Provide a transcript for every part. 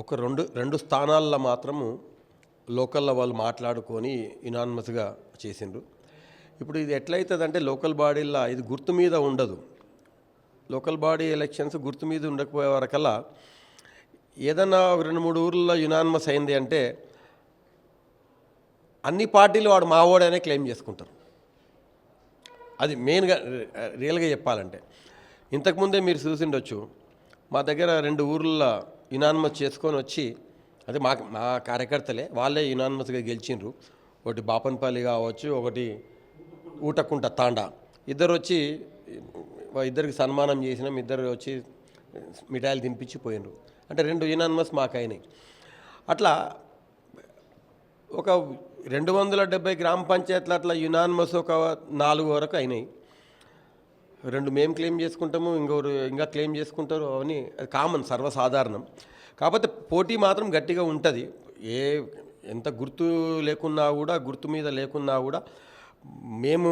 ఒక రెండు రెండు స్థానాల్లో మాత్రము లోకల్లో వాళ్ళు మాట్లాడుకొని ఇనాన్మస్గా చేసిండ్రు. ఇప్పుడు ఇది ఎట్లయితుందంటే లోకల్ బాడీలా ఇది గుర్తు మీద ఉండదు. లోకల్ బాడీ ఎలక్షన్స్ గుర్తు మీద ఉండకపోయే వరకల్లా ఏదన్నా రెండు మూడు ఊర్లలో యునాన్మస్ అయింది అంటే అన్ని పార్టీలు వాడు మావోడనే క్లెయిమ్ చేసుకుంటారు. అది మెయిన్గా రియల్గా చెప్పాలంటే. ఇంతకుముందే మీరు చూసిండొచ్చు మా దగ్గర రెండు ఊర్లలో యునానిమస్ చేసుకొని వచ్చి అదే మా మా కార్యకర్తలే వాళ్ళే యునానిమస్గా గెలిచిండ్రు. ఒకటి బాపన్పల్లి కావచ్చు ఒకటి ఊటకుంట తాండా. ఇద్దరు వచ్చి ఇద్దరికి సన్మానం చేసినాం ఇద్దరు వచ్చి మిఠాయిలు తినిపించి పోయినరు. అంటే రెండు యునానిమస్ మాకు అయినాయి అట్లా ఒక రెండు వందల డెబ్బై గ్రామ పంచాయతీలు అట్లా యునానిమస్ ఒక నాలుగు వరకు అయినాయి. రెండు మేము క్లెయిమ్ చేసుకుంటాము ఇంకొకరు ఇంకా క్లెయిమ్ చేసుకుంటారు అవన్నీ అది కామన్ సర్వసాధారణం. కాకపోతే పోటీ మాత్రం గట్టిగా ఉంటుంది. ఏ ఎంత గుర్తు లేకున్నా కూడా గుర్తు మీద లేకున్నా కూడా మేము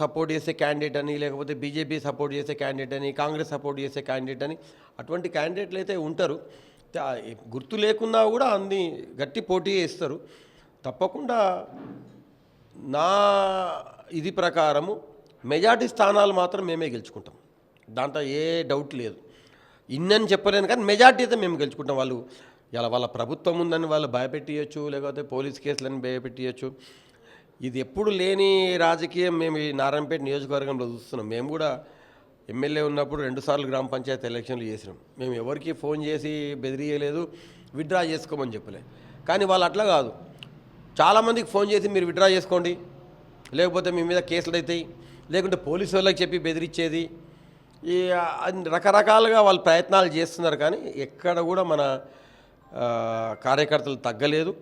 సపోర్ట్ చేసే క్యాండిడేట్ అని లేకపోతే బీజేపీ సపోర్ట్ చేసే క్యాండిడేట్ అని కాంగ్రెస్ సపోర్ట్ చేసే క్యాండిడేట్ అని అటువంటి క్యాండిడేట్లు అయితే ఉంటారు. గుర్తు లేకున్నా కూడా అన్ని గట్టి పోటీ ఇస్తారు తప్పకుండా నా ఇది ప్రకారము మెజార్టీ స్థానాలు మాత్రం మేమే గెలుచుకుంటాం. దాంట్లో ఏ డౌట్ లేదు. ఇన్నని చెప్పలేను కానీ మెజార్టీ అయితే మేము గెలుచుకుంటాం. వాళ్ళు ఇలా వాళ్ళ ప్రభుత్వం ఉందని వాళ్ళు భయపెట్టియచ్చు లేకపోతే పోలీస్ కేసులని భయపెట్టియచ్చు. ఇది ఎప్పుడు లేని రాజకీయం మేము ఈ నారాయణపేట నియోజకవర్గంలో చూస్తున్నాం. మేము కూడా ఎమ్మెల్యే ఉన్నప్పుడు రెండుసార్లు గ్రామ పంచాయతీ ఎలక్షన్లు చేసినాం. మేము ఎవరికి ఫోన్ చేసి బెదిరియలేదు విత్డ్రా చేసుకోమని చెప్పలే. కానీ వాళ్ళు అట్లా కాదు. చాలామందికి ఫోన్ చేసి మీరు విత్డ్రా చేసుకోండి. లేకపోతే మీ మీద కేసులు అవుతాయి. లేకుంటే పోలీసు వాళ్ళకి చెప్పి బెదిరించేది? ఈ రకరకాలుగా వాళ్ళు ప్రయత్నాలు చేస్తున్నారు కానీ ఎక్కడ కూడా మన కార్యకర్తలు తగ్గలేదు.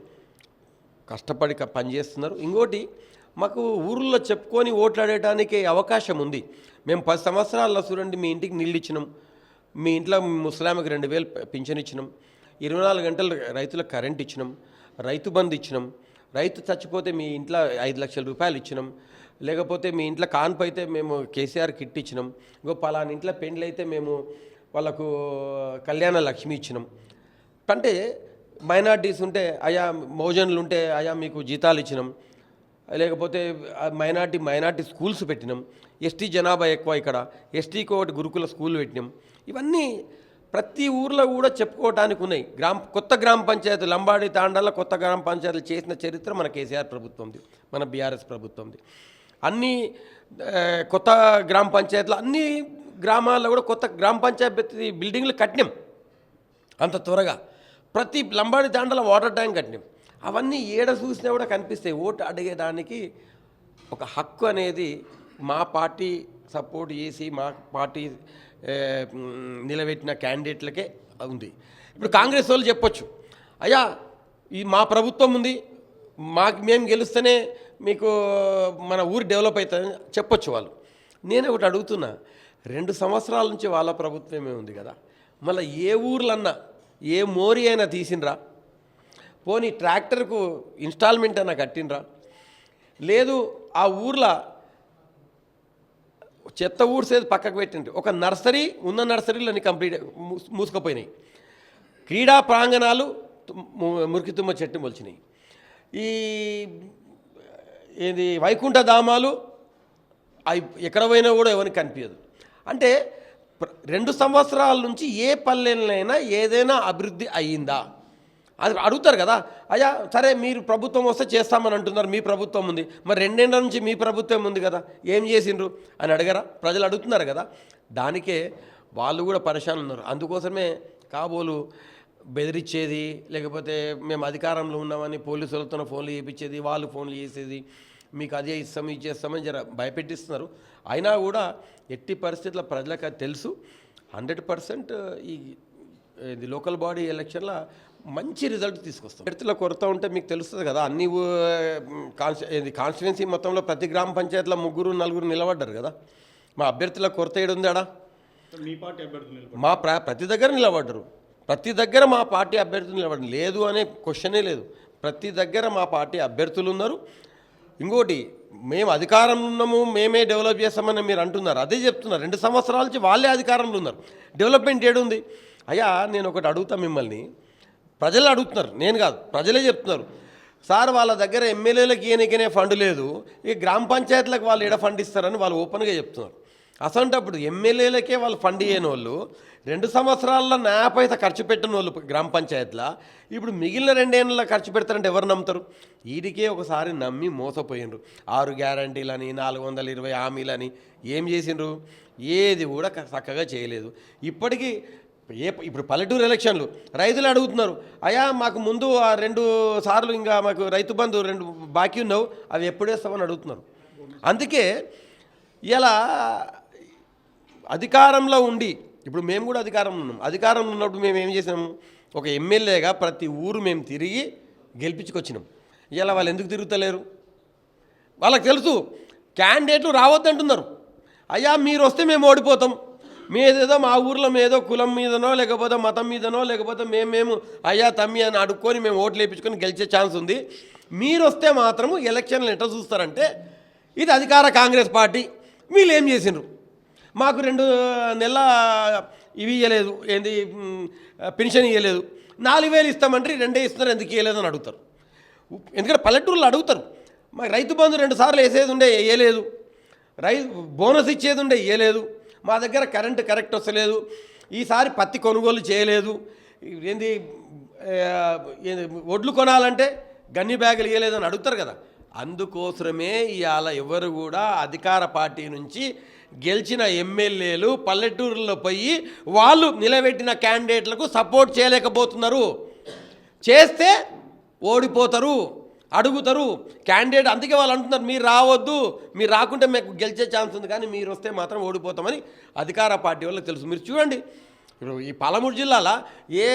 కష్టపడి పనిచేస్తున్నారు. ఇంకోటి మాకు ఊర్లో చెప్పుకొని ఓట్లాడటానికి అవకాశం ఉంది. మేము పది సంవత్సరాల్లో చూడండి మీ ఇంటికి నీళ్ళు ఇచ్చినాం మీ ఇంట్లో ముసలామెకి రెండు వేలు పింఛన్ ఇచ్చినాం ఇరవై నాలుగు గంటలు రైతులకు కరెంట్ ఇచ్చినాం. రైతు బంధు ఇచ్చినాం. రైతు చచ్చిపోతే మీ ఇంట్లో ఐదు లక్షల రూపాయలు ఇచ్చినాం. లేకపోతే మీ ఇంట్లో కాన్పు అయితే మేము కేసీఆర్ కిట్ ఇచ్చినాం. ఇంకో పలానా ఇంట్లో పెండ్లు అయితే మేము వాళ్ళకు కళ్యాణ లక్ష్మి ఇచ్చినాం. అంటే మైనార్టీస్ ఉంటే అయా మోజన్లు ఉంటే అయా మీకు జీతాలు ఇచ్చినాం. లేకపోతే మైనార్టీ మైనార్టీ స్కూల్స్ పెట్టినాం. ఎస్టీ జనాభా ఎక్కువ ఇక్కడ. ఎస్టీకి ఒకటి గురుకుల స్కూల్ పెట్టినాం. ఇవన్నీ ప్రతి ఊర్లో కూడా చెప్పుకోవడానికి ఉన్నాయి గ్రామ కొత్త గ్రామ పంచాయతీ లంబాడి తాండాల కొత్త గ్రామ పంచాయతీలు చేసిన చరిత్ర మన కేసీఆర్ ప్రభుత్వంది మన బీఆర్ఎస్ ప్రభుత్వంది. అన్ని కొత్త గ్రామ పంచాయతీలు అన్ని గ్రామాల్లో కూడా కొత్త గ్రామ పంచాయతీ బిల్డింగ్లు కట్టినాం. అంత త్వరగా. ప్రతి లంబాడి తాండాల వాటర్ ట్యాంక్ కట్టినాం. అవన్నీ ఏడ చూసినా కూడా కనిపిస్తాయి. ఓటు అడిగేదానికి ఒక హక్కు అనేది మా పార్టీ సపోర్ట్ చేసి మా పార్టీ నిలబెట్టిన క్యాండిడేట్లకే ఉంది. ఇప్పుడు కాంగ్రెస్ వాళ్ళు చెప్పొచ్చు అయ్యా ఈ మా ప్రభుత్వం ఉంది మాకు మేము గెలుస్తేనే మీకు మన ఊరు డెవలప్ అవుతుందని చెప్పొచ్చు వాళ్ళు. నేను ఒకటి అడుగుతున్నా రెండు సంవత్సరాల నుంచి వాళ్ళ ప్రభుత్వమే ఉంది కదా మళ్ళీ ఏ ఊర్లన్నా ఏ మోరి అయినా తీసిండ్రా? పోనీ ట్రాక్టర్కు ఇన్స్టాల్మెంట్ అయినా కట్టినరా లేదు ఆ ఊర్లో చెత్త ఊడ్సేది పక్కకు పెట్టిండ్రు. ఒక నర్సరీ ఉన్న నర్సరీలన్నీ కంప్లీట్ మూసుకుపోయినాయి. క్రీడా ప్రాంగణాలు మురికి తుమ్మ చెట్టు మొలిచినాయి. ఈ ఏది వైకుంఠ ధామాలు అవి ఎక్కడ పోయినా కూడా ఎవరికి కనిపించదు అంటే రెండు సంవత్సరాల నుంచి ఏ పల్లెలైనా ఏదైనా అభివృద్ధి అయ్యిందా? అది అడుగుతారు కదా. అయ్యా సరే మీరు ప్రభుత్వం వస్తే చేస్తామని అంటున్నారు మీ ప్రభుత్వం ఉంది. మరి రెండేళ్ళ నుంచి మీ ప్రభుత్వం ఉంది కదా ఏం చేసిండ్రు? అని అడగరా? ప్రజలు అడుగుతున్నారు కదా. దానికే వాళ్ళు కూడా పరిశాన్ ఉన్నారు. అందుకోసమే కాబోలు బెదిరించేది లేకపోతే మేము అధికారంలో ఉన్నామని పోలీసులతో ఫోన్లు చేయించేది వాళ్ళు ఫోన్లు చేసేది మీకు అదే ఇస్తాం ఇది చేస్తామని జర భయపెట్టిస్తున్నారు. అయినా కూడా ఎట్టి పరిస్థితుల్లో ప్రజలకు అది తెలుసు. హండ్రెడ్ పర్సెంట్ ఈ ఇది లోకల్ బాడీ ఎలక్షన్లో మంచి రిజల్ట్ తీసుకొస్తాం. అభ్యర్థుల కొరత ఉంటే మీకు తెలుస్తుంది కదా అన్ని కాన్స్టి ఇది కాన్స్టిట్యున్సీ మొత్తంలో ప్రతి గ్రామ పంచాయతీలో ముగ్గురు నలుగురు నిలబడ్డారు కదా. మా అభ్యర్థుల కొరత ఏడుంది ఆడ మీ పార్టీ అభ్యర్థులు నిలబడి మా ప్ర ప్రతి దగ్గర నిలబడ్డరు. ప్రతి దగ్గర మా పార్టీ అభ్యర్థులు నిలబడి లేదు అనే క్వశ్చనే లేదు. ప్రతి దగ్గర మా పార్టీ అభ్యర్థులు ఉన్నారు. ఇంకోటి మేము అధికారంలో ఉన్నాము మేమే డెవలప్ చేస్తామని మీరు అంటున్నారు. అదే చెప్తున్నారు. రెండు సంవత్సరాల నుంచి వాళ్ళే అధికారంలో ఉన్నారు. డెవలప్మెంట్ ఏడుంది? అయ్యా నేను ఒకటి అడుగుతా మిమ్మల్ని. ప్రజలు అడుగుతున్నారు. నేను కాదు ప్రజలే చెప్తున్నారు. సార్ వాళ్ళ దగ్గర ఎమ్మెల్యేలకు ఈయనకనే ఫండ్ లేదు. ఈ గ్రామ పంచాయతీలకు వాళ్ళు ఇడ ఫండ్ ఇస్తారని వాళ్ళు ఓపెన్గా చెప్తున్నారు. అసంటప్పుడు ఎమ్మెల్యేలకే వాళ్ళు ఫండ్ ఇయ్యని వాళ్ళు రెండు సంవత్సరాల్లో నా పైసా ఖర్చు పెట్టిన వాళ్ళు గ్రామ పంచాయతీలో. ఇప్పుడు మిగిలిన రెండేళ్ళ ఖర్చు పెడతారంటే ఎవరు నమ్ముతారు? వీడికే ఒకసారి నమ్మి మోసపోయినరు. ఆరు గ్యారంటీలని నాలుగు వందల ఇరవై హామీలని ఏం చేసిండ్రు? ఏది కూడా చక్కగా చేయలేదు. ఇప్పటికీ ఏ ఇప్పుడు పల్లెటూరు ఎలక్షన్లు రైతులు అడుగుతున్నారు అయ్యా మాకు ముందు ఆ రెండు సార్లు ఇంకా మాకు రైతు బంధు రెండు బాకీ ఉన్నావు అవి ఎప్పుడు వేస్తామని అడుగుతున్నారు. అందుకే ఇలా అధికారంలో ఉండి ఇప్పుడు మేము కూడా అధికారంలో ఉన్నాం అధికారంలో ఉన్నప్పుడు మేము ఏం చేసినాము ఒక ఎమ్మెల్యేగా ప్రతి ఊరు మేము తిరిగి గెలిపించుకొచ్చినాం. ఇలా వాళ్ళు ఎందుకు తిరుగుతలేరు? వాళ్ళకి తెలుసు క్యాండిడేట్లు రావద్దంటున్నారు. అయ్యా మీరు వస్తే మేము ఓడిపోతాం. మీదేదో మా ఊర్లో ఏదో కులం మీదనో లేకపోతే మతం మీదనో లేకపోతే మేము మేము అయ్యా తమ్మి అని అడుక్కొని మేము ఓట్లు వేయించుకొని గెలిచే ఛాన్స్ ఉంది. మీరు వస్తే మాత్రము ఎలక్షన్లు ఎట్లా చూస్తారంటే ఇది అధికార కాంగ్రెస్ పార్టీ వీళ్ళు ఏం చేసిండ్రు? మాకు రెండు నెలల ఇవి ఇవ్వలేదు ఏంది పెన్షన్ ఇవ్వలేదు నాలుగు వేలు ఇస్తామంటే రెండే ఇస్తున్నారు ఎందుకు ఇవ్వలేదు అని అడుగుతారు. ఎందుకంటే పల్లెటూరులో అడుగుతారు. మాకు రైతు బంధు రెండు సార్లు వేసేది ఉండే వేయలేదు. రై బోనస్ ఇచ్చేది ఉండే ఇవ్వలేదు మా దగ్గర కరెంటు కరెక్ట్ వస్తలేదు. ఈసారి పత్తి కొనుగోలు చేయలేదు. ఏంది ఒడ్లు కొనాలంటే గన్ని బ్యాగులు ఇవ్వలేదని అడుగుతారు కదా. అందుకోసమే ఇవాళ ఎవరు కూడా అధికార పార్టీ నుంచి గెలిచిన ఎమ్మెల్యేలు పల్లెటూరులో పోయి వాళ్ళు నిలబెట్టిన క్యాండిడేట్లకు సపోర్ట్ చేయలేకపోతున్నారు. చేస్తే ఓడిపోతారు. అడుగుతారు. క్యాండిడేట్ అందుకే వాళ్ళు అంటున్నారు మీరు రావద్దు మీరు రాకుంటే మీకు గెలిచే ఛాన్స్ ఉంది కానీ మీరు వస్తే మాత్రం ఓడిపోతామని అధికార పార్టీ వాళ్ళకి తెలుసు. మీరు చూడండి ఇప్పుడు ఈ పాలమూరు జిల్లాలో ఏ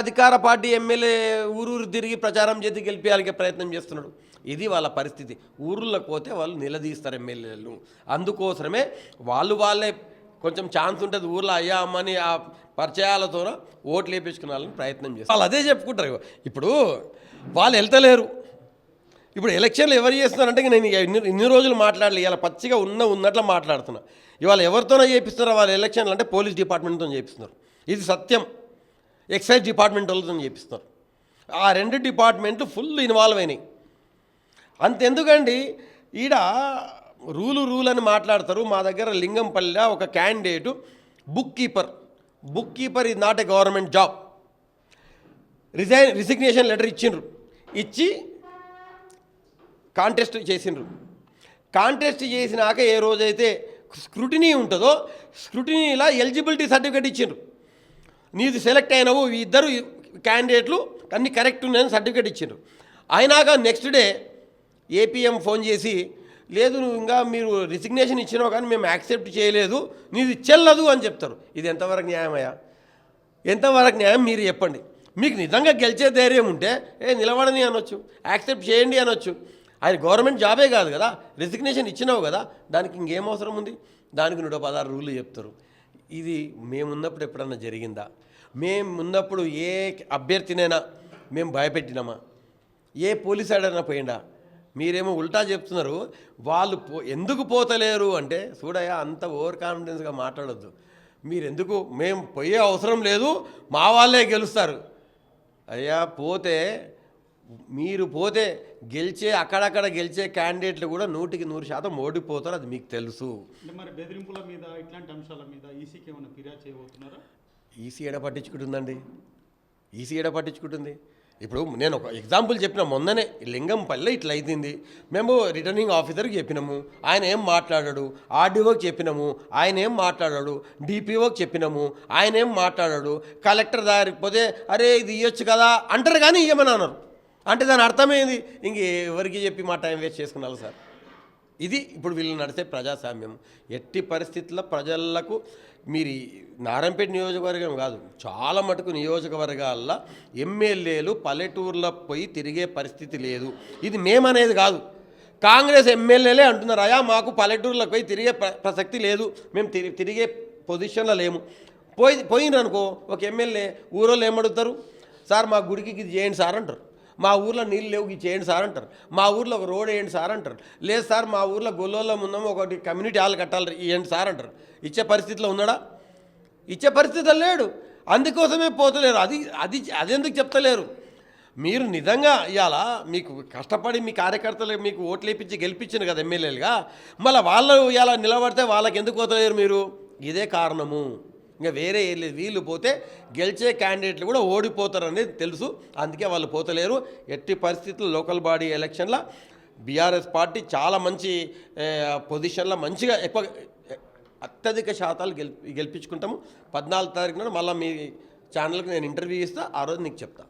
అధికార పార్టీ ఎమ్మెల్యే ఊరూరు తిరిగి ప్రచారం చేసి గెలిపించాలకే ప్రయత్నం చేస్తున్నాడు? ఇది వాళ్ళ పరిస్థితి. ఊర్లోకి పోతే వాళ్ళు నిలదీస్తారు ఎమ్మెల్యేలు అందుకోసమే వాళ్ళు వాళ్ళే కొంచెం ఛాన్స్ ఉంటుంది ఊర్లో అయ్యా అమ్మని ఆ పరిచయాలతో ఓట్లు వేపించుకునాలని ప్రయత్నం చేస్తారు. వాళ్ళు అదే చెప్పుకుంటారు. ఇప్పుడు వాళ్ళు వెళ్తలేరు. ఇప్పుడు ఎలక్షన్లు ఎవరు చేస్తున్నారంటే నేను ఇన్ని ఇన్ని రోజులు మాట్లాడలే ఇలా పచ్చిగా ఉన్న ఉన్నట్లు మాట్లాడుతున్నా. ఇవాళ ఎవరితోనో చేపిస్తున్నారో వాళ్ళ ఎలక్షన్లు అంటే పోలీస్ డిపార్ట్మెంట్తో చేపిస్తున్నారు. ఇది సత్యం. ఎక్సైజ్ డిపార్ట్మెంట్ వాళ్ళతో చేపిస్తున్నారు. ఆ రెండు డిపార్ట్మెంట్లు ఫుల్ ఇన్వాల్వ్ అయినాయి. అంతెందుకండి ఈడ రూలు రూల్ అని మాట్లాడతారు. మా దగ్గర లింగంపల్లె ఒక candidate book keeper book keeper ఇది not a government job. Resign resignation letter ఇచ్చిండ్రు. ఇచ్చి కాంటెస్ట్ చేసిండ్రు. కాంటెస్ట్ చేసినాక ఏ రోజైతే స్క్రూటినీ ఉంటుందో స్క్రూటినీలా ఎలిజిబిలిటీ సర్టిఫికేట్ ఇచ్చిండ్రు. నీది సెలెక్ట్ అయినవు ఇద్దరు క్యాండిడేట్లు అన్ని కరెక్ట్ ఉన్నాయని సర్టిఫికేట్ ఇచ్చిండ్రు. అయినాక నెక్స్ట్ డే ఏపీఎం ఫోన్ చేసి లేదు నువ్వు ఇంకా మీరు రిసిగ్నేషన్ ఇచ్చినావు కానీ మేము యాక్సెప్ట్ చేయలేదు నీది చెల్లదు అని చెప్తారు. ఇది ఎంతవరకు న్యాయమయ్యా? ఎంతవరకు న్యాయం మీరు చెప్పండి. మీకు నిజంగా గెలిచే ధైర్యం ఉంటే ఏ నిలబడని అనొచ్చు యాక్సెప్ట్ చేయండి అనొచ్చు. ఆయన గవర్నమెంట్ జాబే కాదు కదా. రెసిగ్నేషన్ ఇచ్చినావు కదా. దానికి ఇంకేం అవసరం ఉంది? దానికి నూట పదహారు రూళ్ళు చెప్తారు. ఇది మేమున్నప్పుడు ఎప్పుడన్నా జరిగిందా? మేము ఉన్నప్పుడు ఏ అభ్యర్థినైనా మేము భయపెట్టినామా? ఏ పోలీస్ ఆడైనా పోయిండా? మీరేమో ఉల్టా చెప్తున్నారు. వాళ్ళు పో ఎందుకు పోతలేరు అంటే చూడయ్యా అంత ఓవర్ కాన్ఫిడెన్స్గా మాట్లాడొద్దు. మీరెందుకు? మేము పోయే అవసరం లేదు. మా వాళ్ళే గెలుస్తారు. అయ్యా పోతే మీరు పోతే గెలిచే అక్కడక్కడ గెలిచే క్యాండిడేట్లు కూడా నూటికి నూరు శాతం ఓడిపోతారు అది మీకు తెలుసు. మరి బెదిరింపుల మీద ఇట్లాంటి అంశాల మీద ఈసీకి ఏమైనా ఫిర్యాదు చేయబోతున్నారా? ఈసీ ఎడ పట్టించుకుంటుందండి? ఈసీ ఎడ పట్టించుకుంటుంది? ఇప్పుడు నేను ఒక ఎగ్జాంపుల్ చెప్పిన మొన్ననే లింగంపల్లి ఇట్లా అయింది మేము రిటర్నింగ్ ఆఫీసర్కి చెప్పినాము ఆయన ఏం మాట్లాడాడు? ఆర్డీఓకి చెప్పినాము ఆయన ఏం మాట్లాడాడు? డిపిఓకి చెప్పినాము ఆయన ఏం మాట్లాడాడు? కలెక్టర్ దగ్గరికి పోతే అరే ఇది ఇవ్వచ్చు కదా అంటారు కానీ ఇవ్వమని అన్నారు అంటే దాని అర్థమేంది? ఇంక ఎవరికి చెప్పి మా టైం వేస్ట్ చేసుకున్నారు సార్? ఇది ఇప్పుడు వీళ్ళు నడిచే ప్రజాస్వామ్యం. ఎట్టి పరిస్థితుల్లో ప్రజలకు మీరు నారంపేట నారాయణపేట నియోజకవర్గం కాదు చాలా మటుకు నియోజకవర్గాల్లో ఎమ్మెల్యేలు పల్లెటూర్లో పోయి తిరిగే పరిస్థితి లేదు. ఇది మేమనేది కాదు. కాంగ్రెస్ ఎమ్మెల్యేలే అంటున్నారు అయా మాకు పల్లెటూర్లకు పోయి తిరిగే ప్రసక్తి లేదు. మేము తిరిగే పొజిషన్లో లేము. పోయి పోయినరు ఒక ఎమ్మెల్యే ఊరోళ్ళు ఏమడుగుతారు? సార్ మా గుడికి ఇది చేయండి సార్ అంటారు. మా ఊర్లో నీళ్ళు లేవు చేయండి సార్ అంటారు. మా ఊర్లో ఒక రోడ్ వేయండి సార్ అంటారు. లేదు సార్ మా ఊర్లో గొల్లోల్లో ఉన్నాము ఒకటి కమ్యూనిటీ హాల్ కట్టాలి ఇవ్వండి సార్ అంటారు. ఇచ్చే పరిస్థితిలో ఉన్నాడా? ఇచ్చే పరిస్థితిలో లేడు. అందుకోసమే పోతలేరు. అది అది అదెందుకు చెప్తలేరు? మీరు నిజంగా ఇవాళ మీకు కష్టపడి మీ కార్యకర్తలు మీకు ఓట్లు వేయించి గెలిపించారు కదా ఎమ్మెల్యేలుగా మళ్ళీ వాళ్ళు ఇలా నిలబడితే వాళ్ళకి ఎందుకు పోతలేరు మీరు? ఇదే కారణము. ఇంకా వేరే ఏం లేదు. వీళ్ళు పోతే గెలిచే క్యాండిడేట్లు కూడా ఓడిపోతారు అనేది తెలుసు. అందుకే వాళ్ళు పోతలేరు. ఎట్టి పరిస్థితుల్లో లోకల్ బాడీ ఎలక్షన్లో బీఆర్ఎస్ పార్టీ చాలా మంచి పొజిషన్లో మంచిగా ఎక్కువ అత్యధిక శాతాలు గెలి గెలిపించుకుంటాము. పద్నాలుగు తారీఖున మళ్ళీ మీ ఛానల్కి నేను ఇంటర్వ్యూ ఇస్తా. ఆ రోజు నీకు చెప్తా.